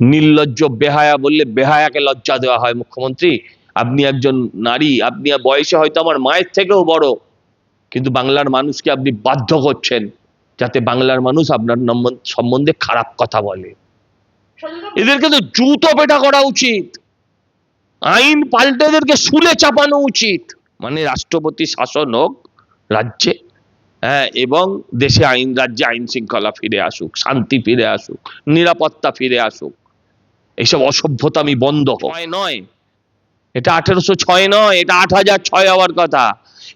নির্লজ্জ বেহায়া বললে বেহায়াকে লজ্জা দেওয়া হয় মুখ্যমন্ত্রী। আপনি একজন নারী, আপনি বয়সে হয়তো আমার মায়ের থেকেও বড়। কিন্তু বাংলার মানুষকে আপনি বাধ্য করছেন যাতে বাংলার মানুষ আপনার সম্বন্ধে খারাপ কথা বলে। এদেরকে তো জুতো পেটা করা উচিত। আইন পাল্টে এদেরকে শুলে চাপানো উচিত। মানে রাষ্ট্রপতি শাসন হোক, রাজ্যে হ্যাঁ এবং দেশে আইন, রাজ্যে আইন শৃঙ্খলা ফিরে আসুক, শান্তি ফিরে আসুক, নিরাপত্তা ফিরে আসুক। এইসব অসভ্যতামি বন্ধ হোক। ছয় নয়। এটা আঠেরোশো ছয় নয় এটা আট হাজার ছয় হওয়ার কথা।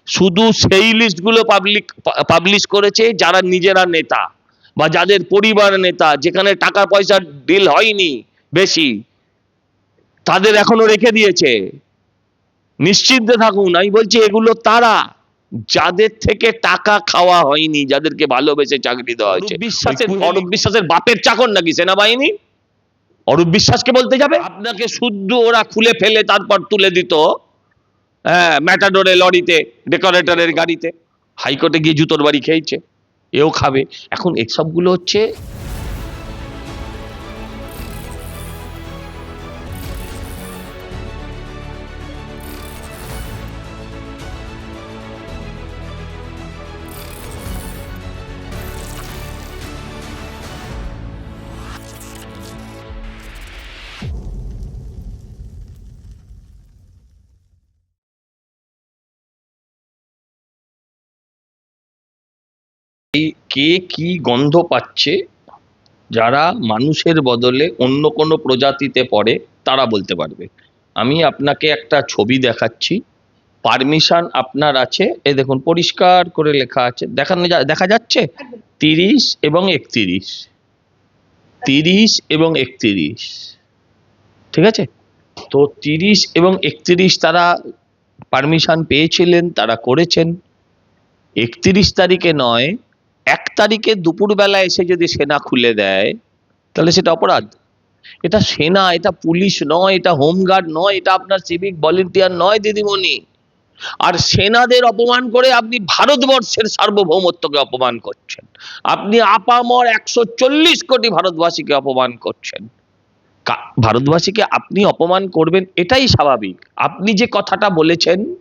শুধু সেই লিস্টগুলো পাবলিক পাবলিশ করেছে যারা নিজেরা নেতা বা যাদের পরিবার নেতা যেখানে টাকা পয়সার ডিল হয়নি বেশি তাদের এখনও রেখে দিয়েছে। নিশ্চিন্তে থাকুন আমি বলছি এগুলো তারা যাদের থেকে টাকা খাওয়া হয়নি যাদেরকে ভালোবেসে চাকরি দেওয়া হয়েছে। বিশ্বাসের অরূপ বিশ্বাসের বাপের চাকর নাকি সেনাবাহিনী? অরূপ বিশ্বাসকে বলতে যাবে? আপনাকে শুদ্ধ ওরা খুলে ফেলে, তারপর তুলে দিত হ্যাঁ ম্যাটাডোরে লরিতে ডেকোরেটরের গাড়িতে। হাইকোর্টে গিয়ে জুতোর বাড়ি খেয়েছে, এও খাবে। এখন এসবগুলো হচ্ছে এই কে কি গন্ধ পাচ্ছে যারা মানুষের বদলে অন্য কোনো প্রজাতিতে পড়ে তারা বলতে পারবে। আমি আপনাকে একটা ছবি দেখাচ্ছি। পারমিশন আপনার আছে। এ দেখুন পরিষ্কার করে লেখা আছে। দেখানো যা- দেখা যাচ্ছে? তিরিশ এবং একত্রিশ। তিরিশ এবং একত্রিশ। ঠিক আছে? তো তিরিশ এবং একত্রিশ তারা পারমিশন পেয়েছিলেন তারা করেছেন। একত্রিশ তারিখে নয় এক তারিখে দুপুরবেলা এসে যদি সেনা খুলে দেয়, তাহলে সেটা অপরাধ। এটা সেনা, এটা পুলিশ নয়, এটা হোমগার্ড নয়, এটা আপনার সিভিক ভলেন্টিয়ার নয়, দিদিমণি। আর সেনাদের অপমান করে আপনি ভারতবর্ষের সার্বভৌমত্বকে অপমান করছেন। আপনি আপামর একশো চল্লিশ কোটি ভারতবাসীকে অপমান করছেন। ভারতবাসীকে আপনি অপমান করবেন, এটাই স্বাভাবিক। আপনি যে কথাটা বলেছেন,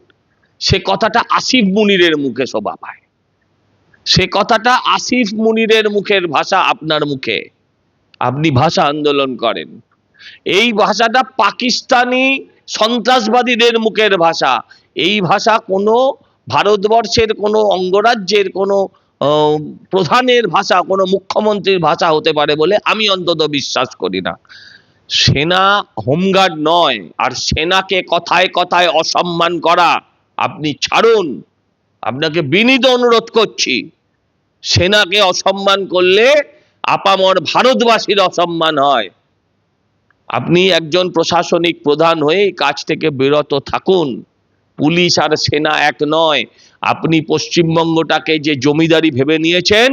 সে কথাটা আসিফ মুনিরের মুখে শোভা পায়। সে কথাটা আসিফ মুনিরের মুখের ভাষা আপনার মুখে। আপনি ভাষা আন্দোলন করেন। এই ভাষাটা পাকিস্তানি সন্ত্রাসবাদীদের মুখের ভাষা। এই ভাষা কোনো ভারতবর্ষের কোনো অঙ্গরাজ্যের কোনো প্রধানের ভাষা, কোনো মুখ্যমন্ত্রীর ভাষা হতে পারে বলে আমি অন্তত বিশ্বাস করি না। সেনা হোমগার্ড নয়, আর সেনাকে কথায় কথায় অসম্মান করা আপনি ছাড়ুন। আপনাকে বিনীত অনুরোধ করছি, সেনাকে অসম্মান করলে আপামর ভারতবাসীর অসম্মান হয়। আপনি একজন প্রশাসনিক প্রধান হয়ে কাজ থেকে বিরত থাকুন। পুলিশ আর সেনা এক নয়। আপনি পশ্চিমবঙ্গটাকে যে জমিদারি ভেবে নিয়েছেন,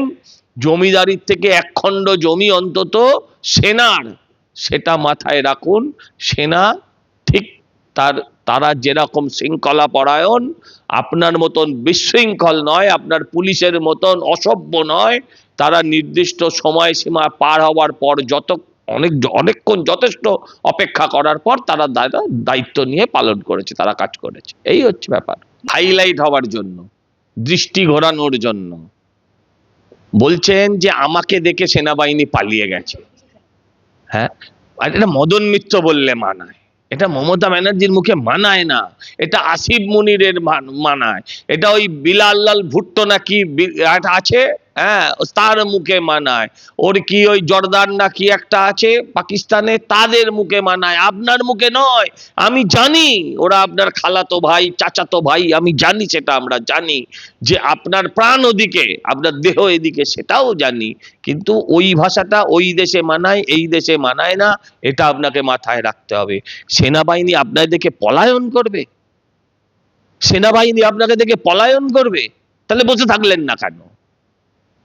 জমিদারির থেকে একখণ্ড জমি অন্তত সেনার, সেটা মাথায় রাখুন। সেনা ঠিক তার তারা যেরকম শৃঙ্খলা পরায়ণ, আপনার মতন বিশৃঙ্খল নয়, আপনার পুলিশের মতন অসভ্য নয়, তারা নির্দিষ্ট সময়সীমা পার হওয়ার পর যত অনেক, অনেকক্ষণ যথেষ্ট অপেক্ষা করার পর তারা দায়িত্ব নিয়ে পালন করেছে, তারা কাজ করেছে। এই হচ্ছে ব্যাপার। হাইলাইট হওয়ার জন্য, দৃষ্টি ঘোরানোর জন্য। বলছেন যে আমাকে দেখে সেনাবাহিনী পালিয়ে গেছে। হ্যাঁ? আর এটা মদন মিত্র বললে মানায়। এটা মমতা ব্যানার্জির মুখে মানায় না। এটা আসিফ মুনিরের মান- মানায়। এটা ওই বিলাল লাল ভুট্টো নাকি আছে? হ্যাঁ তার মুখে মানায়। ওর কি ওই জর্দান না কি একটা আছে পাকিস্তানে? তাদের মুখে মানায়। আপনার মুখে নয়, আমি জানি। ওরা আপনার খালাতো ভাই, চাচাতো ভাই, আমি জানি সেটা, আমরা জানি। যে আপনার প্রাণ ওদিকে, আপনার দেহ এদিকে, সেটাও জানি। কিন্তু ওই ভাষাটা ওই দেশে মানায়, এই দেশে মানায় না, এটা আপনাকে মাথায় রাখতে হবে। সেনাবাহিনী আপনার দেখে পলায়ন করবে? সেনাবাহিনী আপনাকে দেখে পলায়ন করবে? তাহলে বসে থাকলেন না কেন?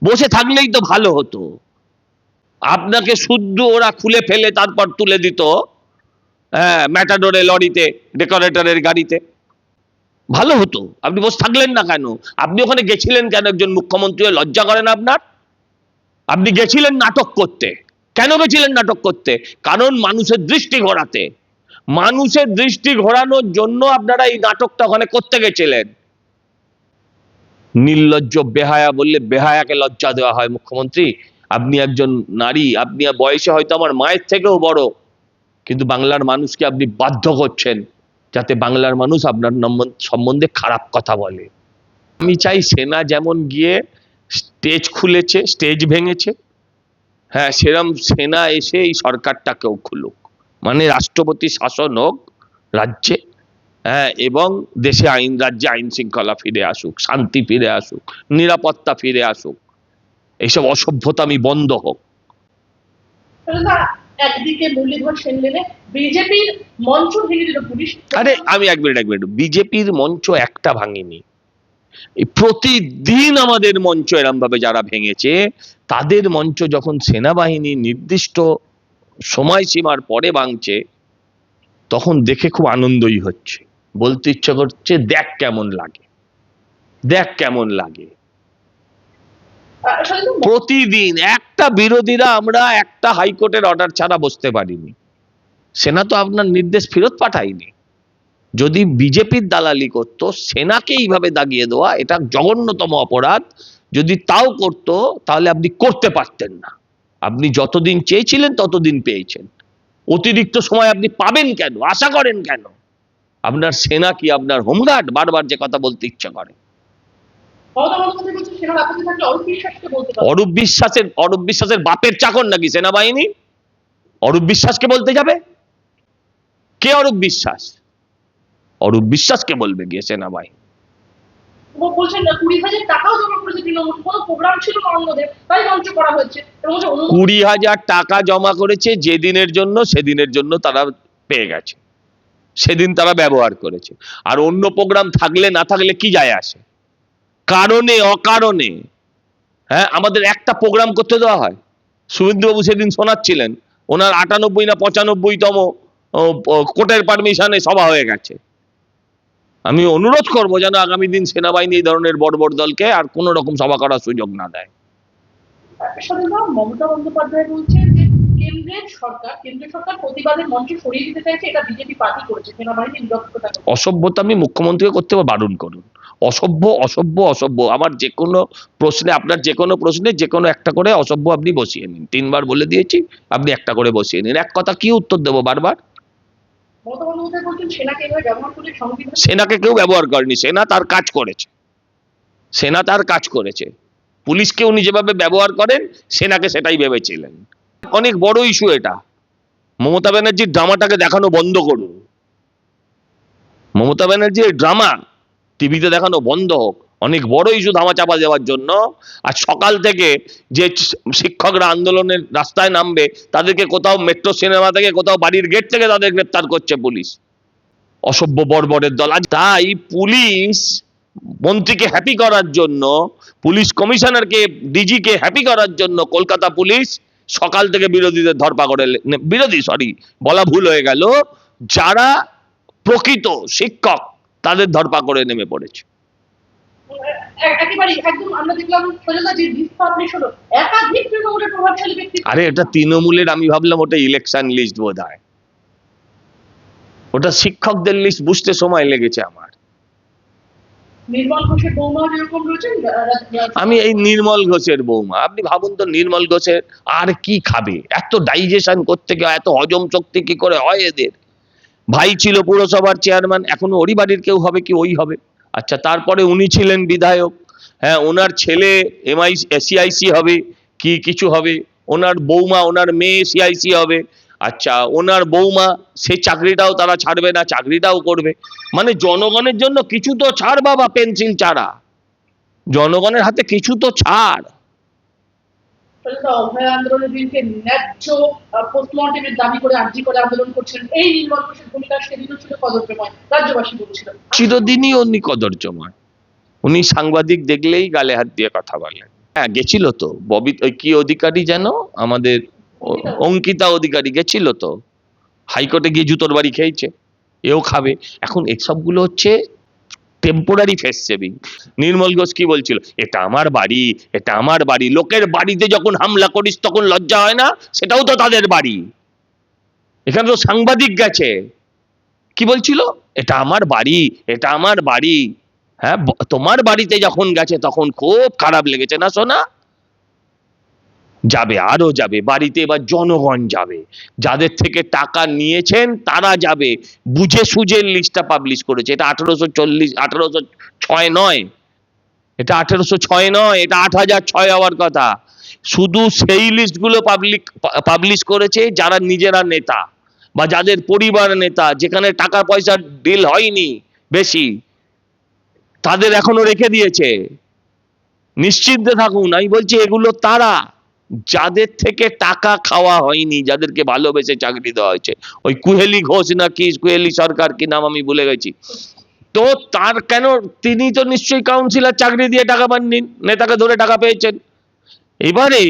বসে থাকলেই তো ভালো হতো। আপনাকে শুদ্ধ ওরা খুলে ফেলে, তারপর তুলে দিত হ্যাঁ ম্যাটাডোরে লরিতে ডেকোরেটরের গাড়িতে। ভালো হতো। আপনি বসে থাকলেন না কেন? আপনি ওখানে গেছিলেন কেন? একজন মুখ্যমন্ত্রী লজ্জা করেন আপনার? আপনি গেছিলেন নাটক করতে। কেন গেছিলেন নাটক করতে? কারণ মানুষের দৃষ্টি ঘোরাতে। মানুষের দৃষ্টি ঘোরানোর জন্য আপনারা এই নাটকটা ওখানে করতে গেছিলেন। নির্লজ্জ বেহায়া বললে বেহায়াকে লজ্জা দেওয়া হয় মুখ্যমন্ত্রী। আপনি একজন নারী, আপনি বয়সে হয়তো আমার মায়ের থেকেও বড়, কিন্তু বাংলার মানুষকে আপনি বাধ্য করছেন যাতে বাংলার মানুষ আপনার সম্বন্ধে খারাপ কথা বলে। আমি চাই সেনা যেমন গিয়ে স্টেজ খুলেছে, স্টেজ ভেঙেছে হ্যাঁ সেরম সেনা এসে এই সরকারটাকেও খুলুক। মানে রাষ্ট্রপতি শাসন হোক, রাজ্যে হ্যাঁ এবং দেশে আইন রাজ্যে আইন শৃঙ্খলা ফিরে আসুক শান্তি ফিরে আসুক নিরাপত্তা ফিরে আসুক এইসব অসভ্যতামি বন্ধ হোক। একদিকে মুরলীধর সেন বিজেপির মঞ্চ ভেঙে দিল পুলিশ। আরে আমি এক মিনিট এক মিনিট। বিজেপির মঞ্চ একটা ভাঙেনি। প্রতিদিন আমাদের মঞ্চ এরম ভাবে যারা ভেঙেছে তাদের মঞ্চ যখন সেনাবাহিনী নির্দিষ্ট সময়সীমার পরে ভাঙছে তখন দেখে খুব আনন্দই হচ্ছে। বলতে ইচ্ছা করছে, দেখ কেমন লাগে। দেখ কেমন লাগে। প্রতিদিন একটা বিরোধীরা আমরা একটা হাইকোর্টের অর্ডার ছাড়া বসতে পারিনি। সেনা তো আপনার নির্দেশ ফেরত পাঠায়নি। যদি বিজেপির দালালি করত, সেনাকে এইভাবে দাগিয়ে দেওয়া, এটা জঘন্যতম অপরাধ। যদি তাও করত, তাহলে আপনি করতে পারতেন না। আপনি যতদিন চেয়েছিলেন, ততদিন পেয়েছেন। অতিরিক্ত সময় আপনি পাবেন কেন? আশা করেন কেন? আপনার সেনা কি আপনার হোমগার্ড? বারবার যে কথা বলতে ইচ্ছা করে। অরূপ বিশ্বাসের অরূপ বিশ্বাসের বাপের চাকর নাকি সেনাবাহিনী? অরূপ বিশ্বাসকে বলতে যাবে? কে অরূপ বিশ্বাস? অরূপ বিশ্বাসকে বলবে গিয়ে সেনাবাহিনী। কুড়ি হাজার টাকা জমা করেছে যেদিনের জন্য সেদিনের জন্য তারা পেয়ে গেছে। সেদিন তারা ব্যবহার করেছে। আর অন্য প্রোগ্রাম থাকলে না থাকলে কি যায় আসে? কারণে, অকারণে। হ্যাঁ আমাদের একটা প্রোগ্রাম করতে দেওয়া হয়। সুরেন্দ্রবাবু সেদিন শোনাচ্ছিলেন। ওনার আটানব্বই না পঁচানব্বইতম কোর্টের পারমিশনে সভা হয়ে গেছে। আমি অনুরোধ করব যেন আগামী দিন সেনাবাহিনী এই ধরনের বড় বড় দলকে আর কোনো রকম সভা করার সুযোগ না দেয়। মমতা বন্দ্যোপাধ্যায় বলছেন কেন্দ্রের সরকার কেন্দ্রীয় সরকার প্রতিবাদের মঞ্চ সরিয়ে দিতে চাইছে এটা বিজেপি পার্টি করেছে নিরক্ষতা অসভ্যতা আমি মুখ্যমন্ত্রীকে করতে বারণ করুন। অসভ্য অসভ্য অসভ্য আমার যে কোনো প্রশ্নে আপনার যে কোনো প্রশ্নে যে কোনো একটা করে অসভ্য আপনি বসিয়ে নিন। তিনবার বলে দিয়েছি আপনি একটা করে বসিয়ে নিন। এক কথা কি উত্তর দেবো বারবার? সেনাকে কেউ ব্যবহার করেনি সেনা তার কাজ করেছে। সেনা তার কাজ করেছে। পুলিশকে উনি যেভাবে ব্যবহার করেন সেনাকে সেটাই ভেবেছিলেন। অনেক বড় ইস্যু এটা। মমতা ব্যানার্জির ড্রামাটাকে দেখানো বন্ধ করুন। মমতা ব্যানার্জির ড্রামা টিভিতে দেখানো বন্ধ হোক। অনেক বড় ইস্যু ধামা চাপা দেওয়ার জন্য। আর সকাল থেকে যে শিক্ষকরা আন্দোলনের রাস্তায় নামবে, তাদেরকে কোথাও মেট্রো সিনেমা থেকে, কোথাও বাড়ির গেট থেকে তাদের গ্রেপ্তার করছে পুলিশ। অসভ্য বর্বরের দল। আজ তাই পুলিশ মন্ত্রীকে হ্যাপি করার জন্য, পুলিশ কমিশনারকে ডিজিকে হ্যাপি করার জন্য কলকাতা পুলিশ সকাল থেকে বিরোধীদের ধরপাকড়ে বিরোধী সরি বলা ভুল হয়ে গেল যারা প্রকৃত শিক্ষক তাদের ধরপাকড়ে নেমে পড়েছে। আরে এটা তৃণমূলের আমি ভাবলাম ওটা ইলেকশন লিস্ট বোধ হয় ওটা শিক্ষকদের লিস্ট বুঝতে সময় লেগেছে আমার। আমি এই নির্মল ঘোষের বৌমা। আপনি ভাবুন তো, নির্মল ঘোষের আর কি খাবে? এত ডাইজেশন করতে গিয়ে, এত হজম শক্তি কি করে হয় এদের? ভাই ছিল পুরসভার চেয়ারম্যান এখন ওরই বাড়ির কেউ হবে কি ওই হবে? আচ্ছা তারপরে উনি ছিলেন বিধায়ক। হ্যাঁ ওনার ছেলে এমআই সিআইসি হবে, কি কিছু হবে? ওনার বৌমা, ওনার মেয়ে সিআইসি হবে। আচ্ছা ওনার বৌমা সেই চাকরিটাও তারা ছাড়বে না চাকরিটাও করবে। মানে জনগণের জন্য কিছু তো ছাড় বাবা পেন্সিল ছাড়া জনগণের হাতে কিছু তো ছাড়। অভয় আন্দোলনের দিনকে ন্যায্য পোস্টমর্টেমের দাবি করে আর্জি করে আন্দোলন করছেন। এই নির্মল ঘোষের ভূমিকা সেদিনও ছিল কদর্যময়। রাজ্যবাসী বলছিল। চিরদিনই উনি কদর্যময়। উনি সাংবাদিক দেখলেই গালে হাত দিয়ে কথা বলেন। হ্যাঁ গেছিল তো। ববি ওই কি অধিকারী যেন? আমাদের অঙ্কিতা অধিকারী গেছিল তো। হাইকোর্টে গিয়ে জুতোর বাড়ি খেয়েছে, এও খাবে। এখন এসবগুলো হচ্ছে temporary face saving Nirmal Ghosh কি বলছিল? এটা আমার বাড়ি, এটা আমার বাড়ি। লোকের বাড়িতে যখন হামলা করিস, তখন লজ্জা হয় না? সেটাও তো তাদের বাড়ি। এখানে তো সাংবাদিক গেছে। কি বলছিল? এটা আমার বাড়ি, এটা আমার বাড়ি। হ্যাঁ তোমার বাড়িতে যখন গেছে, তখন খুব খারাপ লেগেছে না সোনা? যাবে আরও যাবে, বাড়িতে এবার জনগণ যাবে। যাদের থেকে টাকা নিয়েছেন তারা যাবে। বুঝে সুঝে লিস্টটা পাবলিশ করেছে। এটা আঠারোশো চল্লিশ, আঠারোশো ছয় নয়। এটা আঠারোশো ছয় নয়, এটা আট হাজার ছয় হওয়ার কথা। শুধু সেই লিস্টগুলো পাবলিক পাবলিশ করেছে যারা নিজেরা নেতা বা যাদের পরিবার নেতা, যেখানে টাকা পয়সার ডিল হয়নি বেশি। তাদের এখনও রেখে দিয়েছে। নিশ্চিন্তে থাকুন, আমি বলছি এগুলো তারা। যাদের থেকে টাকা খাওয়া হয়নি, যাদেরকে ভালোবেসে চাকরি দেওয়া হয়েছে। ওই কুহেলি ঘোষ না কি, কুহেলি সরকার কি নাম আমি ভুলে গেছি। তো তার কেন, তিনি তো নিশ্চয়ই কাউন্সিলর চাকরি দিয়ে টাকা পাননি, নেতাকে ধরে টাকা পেয়েছেন। এবারে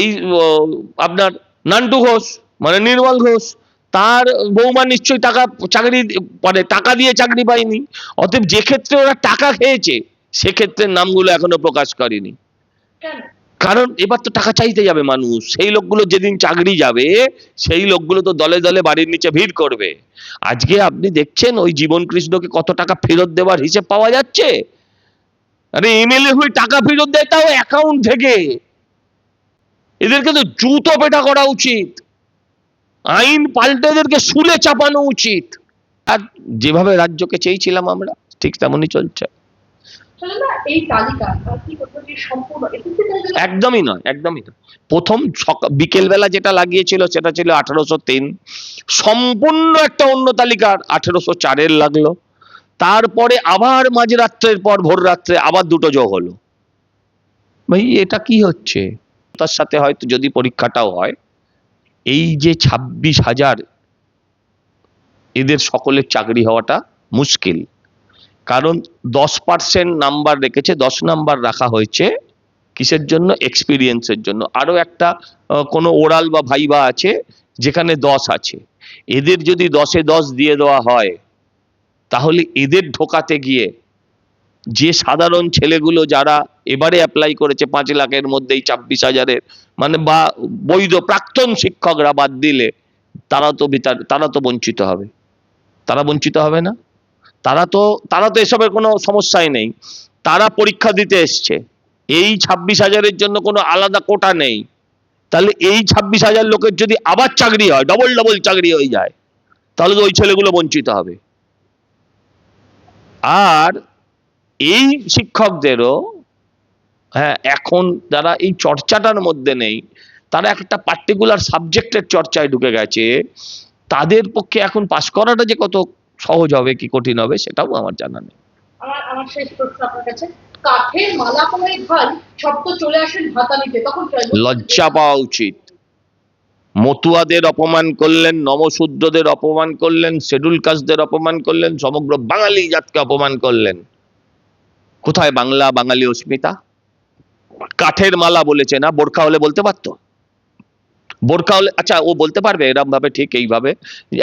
এই আপনার নান্টু ঘোষ মানে নির্মল ঘোষ, তার বৌমা নিশ্চয়ই টাকা, চাকরি মানে টাকা দিয়ে চাকরি পায়নি। অতএব যে ক্ষেত্রে ওরা টাকা খেয়েছে, সেক্ষেত্রে নামগুলো এখনও প্রকাশ করেনি। কারণ এবার তো টাকা চাইতে যাবে মানুষ। সেই লোকগুলো যেদিন চাকরি যাবে, সেই লোকগুলো তো দলে দলে বাড়ির নিচে ভিড় করবে। আজকে আপনি দেখছেন ওই জীবন কৃষ্ণকে কত টাকা ফেরত দেওয়ার হিসেব পাওয়া যাচ্ছে? আরে এমএলএ হয়ে টাকা ফেরত দেয়, তাও অ্যাকাউন্ট থেকে। এদেরকে তো জুতো পেটা করা উচিত। আইন পাল্টে এদেরকে শুলে চাপানো উচিত। আর যেভাবে রাজ্যকে চেয়েছিলাম আমরা, ঠিক তেমনই চলছে। একদমই নয় একদমই নয়। প্রথম বিকেলবেলা যেটা লাগিয়েছিল সেটা ছিল আঠারোশো তিন। সম্পূর্ণ একটা অন্য তালিকার আঠারোশো চারের লাগল। তারপরে আবার মাঝরাত্রের পর ভোর রাত্রে আবার দুটো যোগ হলো। ভাই, এটা কি হচ্ছে? তার সাথে হয়তো যদি পরীক্ষাটাও হয়, এই যে ছাব্বিশ হাজার এদের সকলের চাকরি হওয়াটা মুশকিল। কারণ দশ পার্সেন্ট নাম্বার রেখেছে, দশ নাম্বার রাখা হয়েছে কিসের জন্য? এক্সপিরিয়েন্সের জন্য। আরও একটা কোনো ওরাল বা ভাইবা আছে যেখানে দশ আছে। এদের যদি দশে দশ দিয়ে দেওয়া হয়, তাহলে এদের ঢোকাতে গিয়ে যে সাধারণ ছেলেগুলো যারা এবারে অ্যাপ্লাই করেছে পাঁচ লাখের মধ্যেই ছাব্বিশ হাজারের মানে বা বৈধ প্রাক্তন শিক্ষকরা বাদ দিলে তারা তো তারা তো বঞ্চিত হবে। তারা বঞ্চিত হবে না? তারা তো তারা তো এসবের কোনো সমস্যাই নেই। তারা পরীক্ষা দিতে এসছে। এই ছাব্বিশ হাজারের জন্য কোনো আলাদা কোটা নেই। তাহলে এই ছাব্বিশ হাজার লোকের যদি আবার চাকরি হয় ডবল ডবল চাকরি হয়ে যায়, তাহলে তো ওই ছেলেগুলো বঞ্চিত হবে। আর এই শিক্ষকদেরও হ্যাঁ এখন যারা এই চর্চাটার মধ্যে নেই, তারা একটা পার্টিকুলার সাবজেক্টের চর্চায় ঢুকে গেছে। তাদের পক্ষে এখন পাশ করাটা যে কত সহজ হবে কি কঠিন হবে সেটাও আমার জানা নেই। আমার আমার শেষ প্রশ্ন আপনার কাছে। কাঠের মালা পরে ভাই সব চলে আসেন ভাতা তখন লজ্জা পাওয়া উচিত। মতুয়াদের অপমান করলেন নমশূদ্রদের অপমান করলেন শেডুল কাস্টদের অপমান করলেন সমগ্র বাঙালি জাতকে অপমান করলেন। কোথায় বাংলা বাঙালি অস্মিতা? কাঠের মালা বলেছে না বোরখা হলে বলতে পারতো? বোরখা হলে আচ্ছা ও বলতে পারবে এরম ভাবে ঠিক এইভাবে,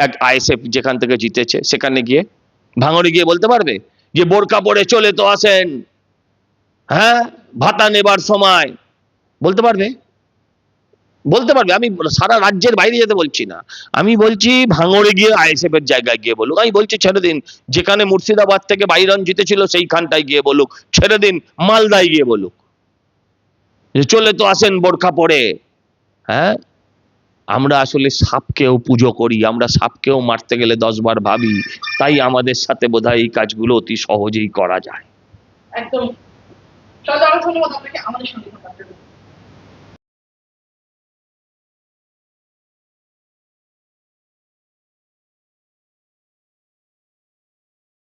এক আইএসএফ যেখান থেকে জিতেছে, সেখানে গিয়ে, ভাঙড়ে গিয়ে বলতে পারবে যে বোরখা পরে চলে তো আসেন। হ্যাঁ ভাতা নেবার সময়। বলতে পারবে? বলতে পারবে। আমি সারা রাজ্যের বাইরে যেতে বলছি না। আমি বলছি ভাঙড়ে গিয়ে আইএসএফ এর জায়গায় গিয়ে বলুক। আমি বলছি ছেড়ে দিন, যেখানে মুর্শিদাবাদ থেকে বাইরন জিতেছিল সেইখানটায় গিয়ে বলুক। ছেড়ে দিন, মালদায় গিয়ে বলুক। চলে তো আসেন বোরখা পরে। হ্যাঁ আমরা আসলে সাপকেও পুজো করি, আমরা সাপকেও মারতে গেলে দশবার ভাবি, তাই আমাদের সাথে বোধ এই কাজগুলো অতি সহজেই করা যায় একদম ধন্যবাদ আমাদের সঙ্গে।